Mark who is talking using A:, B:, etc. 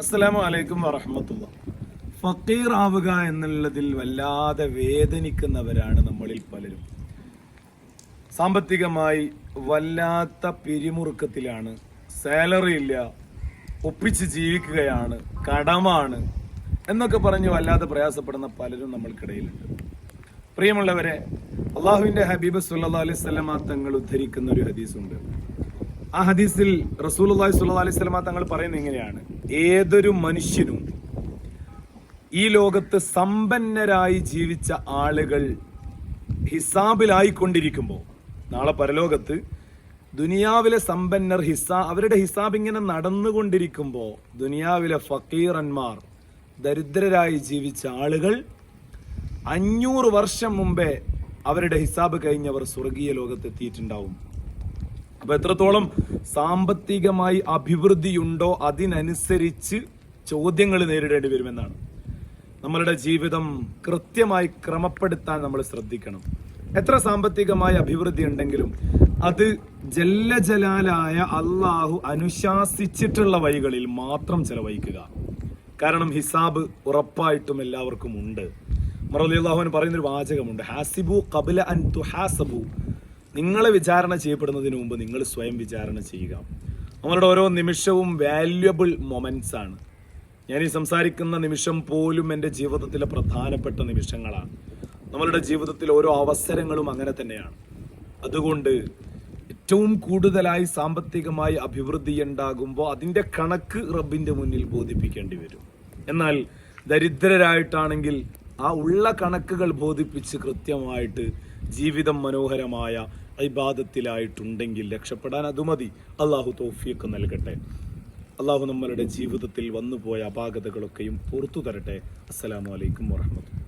A: അസ്സലാമു അലൈക്കും വറഹമത്തുള്ള. ഫക്കീർ ആവുക എന്നുള്ളതിൽ വല്ലാതെ വേദനിക്കുന്നവരാണ് നമ്മളിൽ പലരും. സാമ്പത്തികമായി വല്ലാത്ത പിരിമുറുക്കത്തിലാണ് സാലറി ഇല്ല ഒപ്പിച്ച് ജീവിക്കുകയാണ് കടമാണ് എന്നൊക്കെ പറഞ്ഞ് വല്ലാതെ പ്രയാസപ്പെടുന്ന പലരും നമ്മൾക്കിടയിലുണ്ട്. പ്രിയമുള്ളവരെ അള്ളാഹുവിന്റെ ഹബീബ് സല്ലാ അലൈഹി സ്വലമാ തങ്ങൾ ഉദ്ധരിക്കുന്ന ഒരു ഹദീസുണ്ട്. ആ ഹദീസിൽ റസൂൽ അള്ളാഹി സുല്ലാ അലൈഹി സ്വലമ തങ്ങൾ പറയുന്നത് ഇങ്ങനെയാണ് ഏതൊരു മനുഷ്യനും ഈ ലോകത്ത് സമ്പന്നരായി ജീവിച്ച ആളുകൾ ഹിസാബിലായിക്കൊണ്ടിരിക്കുമ്പോൾ നാളെ പരലോകത്ത് ദുനിയാവിലെ സമ്പന്നർ ഹിസാ അവരുടെ ഹിസാബ് ഇങ്ങനെ നടന്നുകൊണ്ടിരിക്കുമ്പോൾ ദുനിയാവിലെ ഫക്കീറന്മാർ ദരിദ്രരായി ജീവിച്ച ആളുകൾ അഞ്ഞൂറ് വർഷം മുമ്പേ അവരുടെ ഹിസാബ് കഴിഞ്ഞവർ സ്വർഗീയ ലോകത്ത് അപ്പൊ എത്രത്തോളം സാമ്പത്തികമായി അഭിവൃദ്ധിയുണ്ടോ അതിനനുസരിച്ച് ചോദ്യങ്ങൾ നേരിടേണ്ടി വരുമെന്നാണ്. നമ്മളുടെ ജീവിതം കൃത്യമായി ക്രമപ്പെടുത്താൻ നമ്മൾ ശ്രദ്ധിക്കണം. എത്ര സാമ്പത്തികമായ അഭിവൃദ്ധി ഉണ്ടെങ്കിലും അത് ജല്ലജലാലായ അള്ളാഹു അനുശാസിച്ചിട്ടുള്ള വഴികളിൽ മാത്രം ചെലവഴിക്കുക. കാരണം ഹിസാബ് ഉറപ്പായിട്ടും എല്ലാവർക്കും ഉണ്ട്. മറലി അള്ളാഹുവിന് പറയുന്നൊരു വാചകമുണ്ട്. ഹാസിബു കബില അൻ തുഹാസബു. നിങ്ങളെ വിചാരണ ചെയ്യപ്പെടുന്നതിന് മുമ്പ് നിങ്ങൾ സ്വയം വിചാരണ ചെയ്യുക. നമ്മളുടെ ഓരോ നിമിഷവും വാല്യുബിൾ മൊമെൻസ് ആണ്. ഞാൻ ഈ സംസാരിക്കുന്ന നിമിഷം പോലും എന്റെ ജീവിതത്തിലെ പ്രധാനപ്പെട്ട നിമിഷങ്ങളാണ്. നമ്മളുടെ ജീവിതത്തിൽ ഓരോ അവസരങ്ങളും അങ്ങനെ തന്നെയാണ്. അതുകൊണ്ട് ഏറ്റവും കൂടുതലായി സാമ്പത്തികമായി അഭിവൃദ്ധി ഉണ്ടാകുമ്പോൾ അതിന്റെ കണക്ക് റബ്ബിന്റെ മുന്നിൽ ബോധിപ്പിക്കേണ്ടി വരും. എന്നാൽ ദരിദ്രരായിട്ടാണെങ്കിൽ ആ ഉള്ള കണക്കുകൾ ബോധിപ്പിച്ച് കൃത്യമായിട്ട് ജീവിതം മനോഹരമായ ഇബാദത്തിലായിട്ടുണ്ടെങ്കിൽ രക്ഷപ്പെടാൻ അത് മതി. അള്ളാഹു തോഫിയൊക്കെ നൽകട്ടെ. അള്ളാഹു നമ്മളുടെ ജീവിതത്തിൽ വന്നുപോയ അപാകതകളൊക്കെയും പുറത്തു തരട്ടെ. അസ്സലാമു അലൈക്കും വറഹമത്തുള്ള